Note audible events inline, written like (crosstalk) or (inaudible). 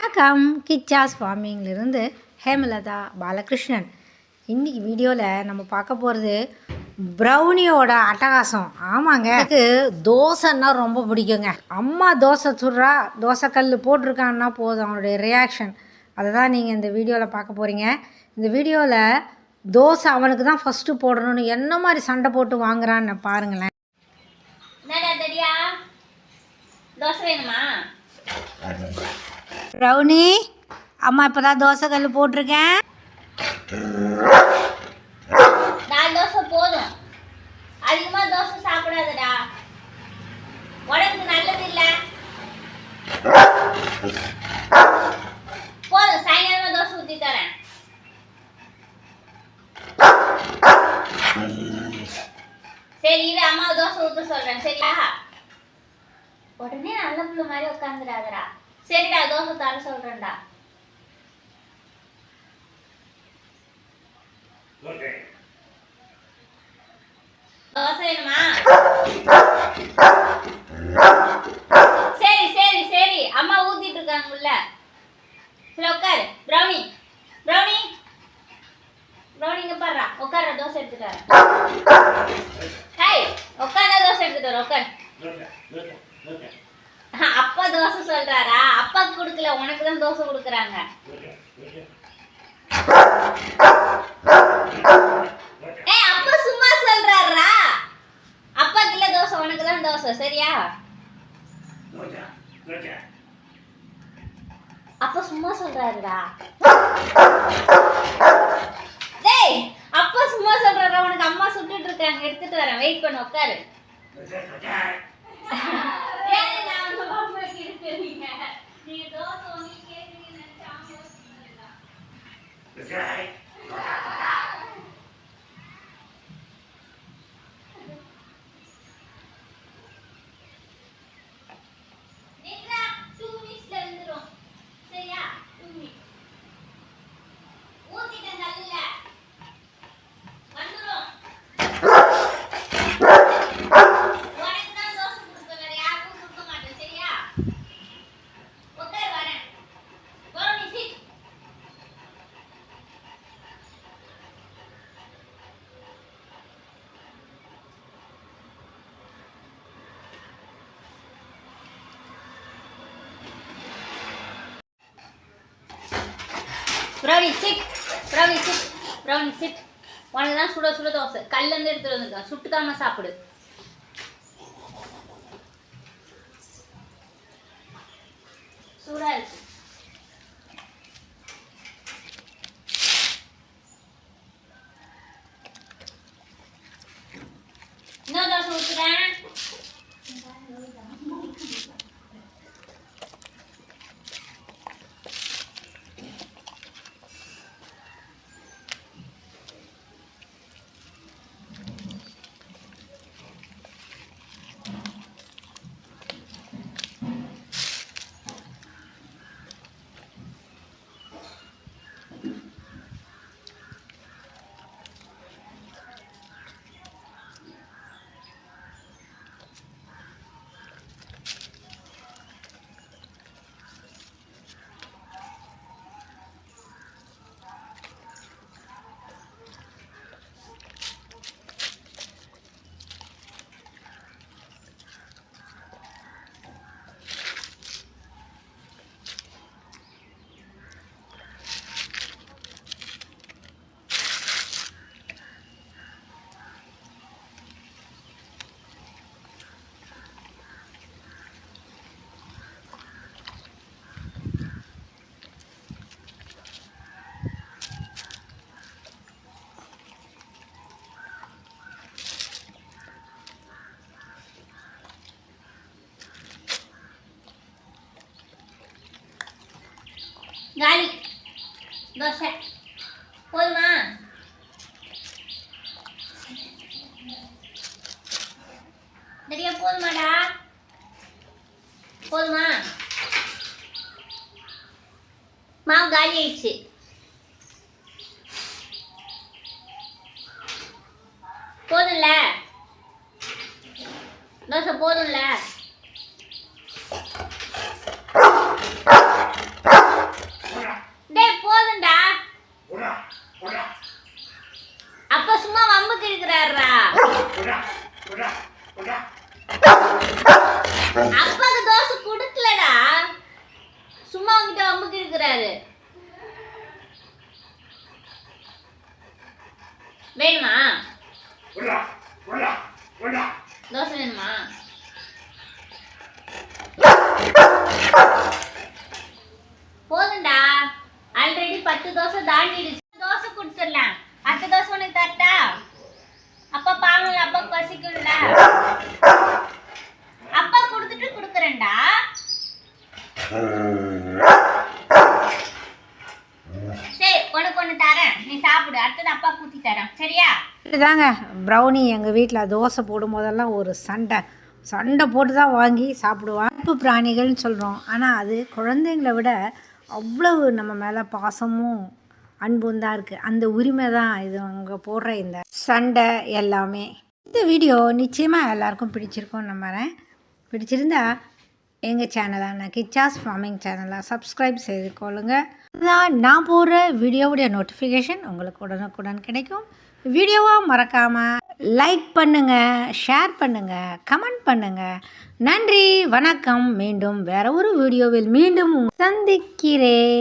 வணக்கம். கிச்சாஸ் ஃபார்மிங்லேருந்து ஹேமலதா பாலகிருஷ்ணன். இன்றைக்கி வீடியோவில் நம்ம பார்க்க போகிறது ப்ரௌனியோட அட்டகாசம். ஆமாங்க. எனக்கு தோசைன்னா ரொம்ப பிடிக்குங்க. அம்மா தோசை சுடுறா தோசைக்கல் போட்டிருக்கான்னா போதும் அவனுடைய ரியாக்ஷன் அதை தான் நீங்கள் இந்த வீடியோவில் பார்க்க போகிறீங்க இந்த வீடியோவில் தோசை அவனுக்கு தான் ஃபஸ்ட்டு போடணும்னு என்ன மாதிரி சண்டை போட்டு வாங்குறான்னு பாருங்களேன். என்னடா தெரியா தோசை வேணுமா? ரவுனி அம்மா இப்போ தான் தோசை கல் போட்டிருக்கேன். நாலு தோசை போதும். அதிகமாக தோசை சாப்பிடாதடா. உடம்புக்கு நல்லது இல்லை. போதும் சாயங்காலமாக தோசை ஊற்றி தரேன். சரி இரு அம்மா தோசை ஊற்ற சொல்கிறேன் சரியா? உடனே நல்ல பிள்ளை மாதிரி உட்காந்துடாதடா சரிடா தோசை தர சொல்றேன்டா. தோசை வேணுமா? சரி சரி சரி. அம்மா ஊத்திட்டு இருக்காங்க உள்ள சரி உட்காரு ப்ரௌனி ப்ரௌனி ப்ரௌனி இங்க பாருடா. உட்கார தோசை எடுத்துட்டு வரேன் ஹாய் உட்கார தோசை எடுத்துட்டு வரேன் உட்கார் அப்பா தோசை சொல்றாரா? அப்பாக்கு கொடுக்கல உனக்கு தான் தோசை கொடுக்குறாங்க. ஏய் அப்பா சும்மா சொல்றாரா? அப்பாக்கு இல்ல தோசை உனக்கு தான் தோசை சரியா? அப்பா சும்மா சொல்றாருடா. டேய் அப்பா சும்மா சொல்றாரா? உனக்கு அம்மா சுட்டுட்டு இருக்காங்க எடுத்துட்டு வரேன். வெயிட் பண்ணு உட்காரு. ஏன் நான் (laughs) brownie sit brownie sit brownie sit உனக்கு தான் சுட சுட தோசை. கல்லேருந்து எடுத்துட்டு வந்திருக்கேன் சுட்டுக்காம சாப்பிடு. சூடா இருக்கு. காலி. தோசை போதுமா? சரியா போதுமாடா. போதுமா? மாவு காலி ஆயிடுச்சு. போதும்ல? தோசை போதும்ல? சும்மா வம்புக்கு இருக்கிறாரா அப்பாக்கு தோசை குடுக்கலடா. சும்மா அவங்கிட்ட வம்புக்கு இருக்கிறாரு. வேணுமா? தோசை வேணுமா? போதுண்டா ஆல்ரெடி பத்து தோசை தாண்டிடுச்சு. தோசை கொடுத்துடலாம். அடுத்த தோசை உனக்கு தரட்டா அப்பா பாவம் அப்பா பசிக்கும்ல அப்பா கொடுத்துட்டு கொடுக்குறேன்டா சரி உனக்கு ஒன்று தரேன் நீ சாப்பிடு. அடுத்தது அப்பா ஊற்றி தரேன். சரியா? இதுதாங்க ப்ரௌனி எங்கள் வீட்டில் தோசை போடும் போதெல்லாம் ஒரு சண்டை. சண்டை போட்டு தான் வாங்கி சாப்பிடுவான் அன்பு பிராணிகள்னு சொல்கிறோம் ஆனால் அது குழந்தைங்களை விட அவ்வளவு நம்ம மேலே பாசமும் அன்பும் தான் இருக்குது அந்த உரிமை தான் இது அங்கே போடுற இந்த சண்டை எல்லாமே. இந்த வீடியோ நிச்சயமாக எல்லாருக்கும் பிடிச்சிருக்கும்னு நம்புகிறேன் பிடிச்சிருந்தா எங்கள் சேனலான கிச்சாஸ் ஃபார்மிங் சேனலாக சப்ஸ்கிரைப் செய்து கொள்ளுங்க. அதான் நான் போடுற வீடியோவுடைய நோட்டிஃபிகேஷன் உங்களுக்கு உடனுக்குடன் கிடைக்கும். வீடியோவாக மறக்காமல் லைக் பண்ணுங்கள் ஷேர் பண்ணுங்கள் கமெண்ட் பண்ணுங்கள் நன்றி வணக்கம். மீண்டும் வேற ஒரு வீடியோவில் மீண்டும் சந்திக்கிறேன்.